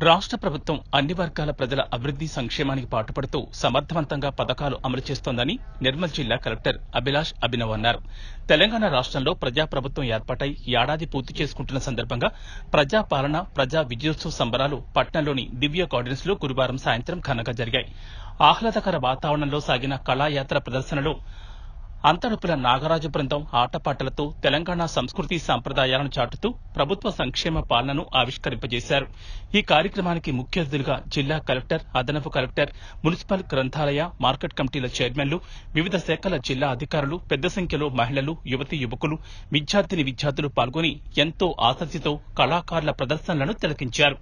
రాష్ట్ర ప్రభుత్వం అన్ని వర్గాల ప్రజల అభివృద్ధి సంక్షేమానికి పాటుపడుతూ సమర్థవంతంగా పథకాలు అమలు చేస్తోందని నిర్మల్ జిల్లా కలెక్టర్ అభిలాష్ అభినవ్ అన్నారు. తెలంగాణ రాష్ట్రంలో ప్రజాప్రభుత్వం ఏర్పాటై ఏడాది పూర్తి చేసుకుంటున్న సందర్భంగా ప్రజా పాలన ప్రజా విజయోత్సవ సంబరాలు పట్నంలోని దివ్య గార్డెన్స్లో గురువారం సాయంత్రం ఘనంగా జరిగాయి. ఆహ్లాదకర వాతావరణంలో సాగిన కళాయాత్ర ప్రదర్శనలో అంతడుపుల నాగరాజు బృందం ఆటపాటలతో తెలంగాణ సంస్కృతి సాంప్రదాయాలను చాటుతూ ప్రభుత్వ సంక్షేమ పాలనను ఆవిష్కరింపజేశారు. ఈ కార్యక్రమానికి ముఖ్య అతిథులుగా జిల్లా కలెక్టర్ అదనపు కలెక్టర్ మున్సిపల్ గ్రంథాలయ మార్కెట్ కమిటీల చైర్మన్లు వివిధ శాఖల జిల్లా అధికారులు పెద్ద సంఖ్యలో మహిళలు యువతీ యువకులు విద్యార్థిని విద్యార్థులు పాల్గొని ఎంతో ఆసక్తితో కళాకారుల ప్రదర్శనలను తిలకించారు.